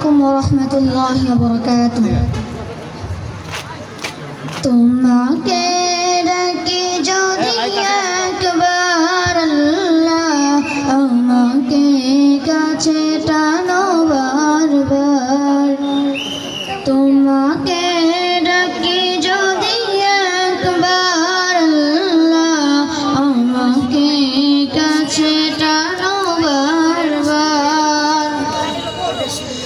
আলাইকুম রহমতুল্লাহ বরকাত তোমাকে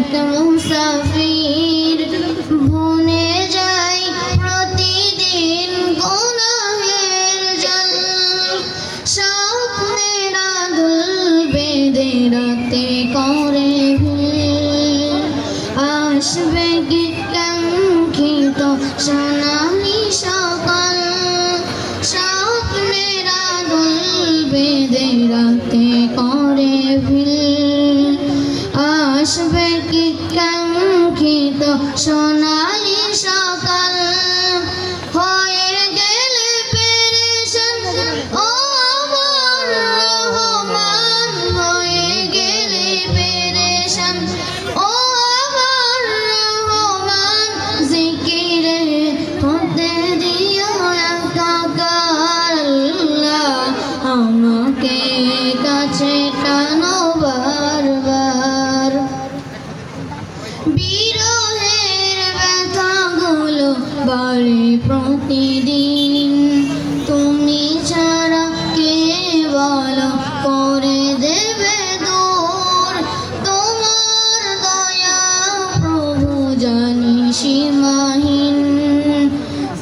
এক মুসাফির ভুনে যাই প্রতিদিন গুনাহের জাল। স্বপ্নের আদুল রাতে করে আসবে কি কাঙ্ক্ষিত সোনালি সোনালি সকাল, হয়ে গেলে পেরেশান, ও হয়ে গেলে পেরেশান, ও আমার রহমান, জিকিরে হতে দিও। বাড়ে প্রতিদিন। তুমি ছাড়া কে করে দেবে দূর। তোমার দয়া প্রভু জানি সীমাহীন।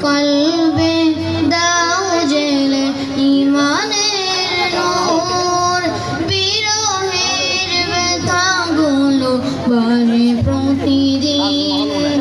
কলবে দাও জেলে ইমানের নূর। বিরহের ব্যথাগুলো বাড়ে প্রতিদিন।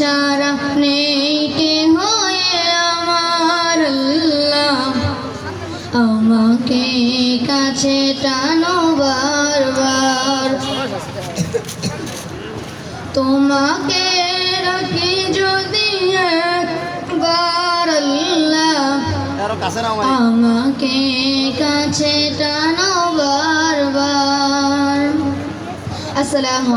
ছাড়া নেই কে হয়ে আমার আমাকে কাছে টানো বারবার। তোমাকে রাখি যদি একবার নাও আমাকে কাছে টানো বারবার। আসসালামু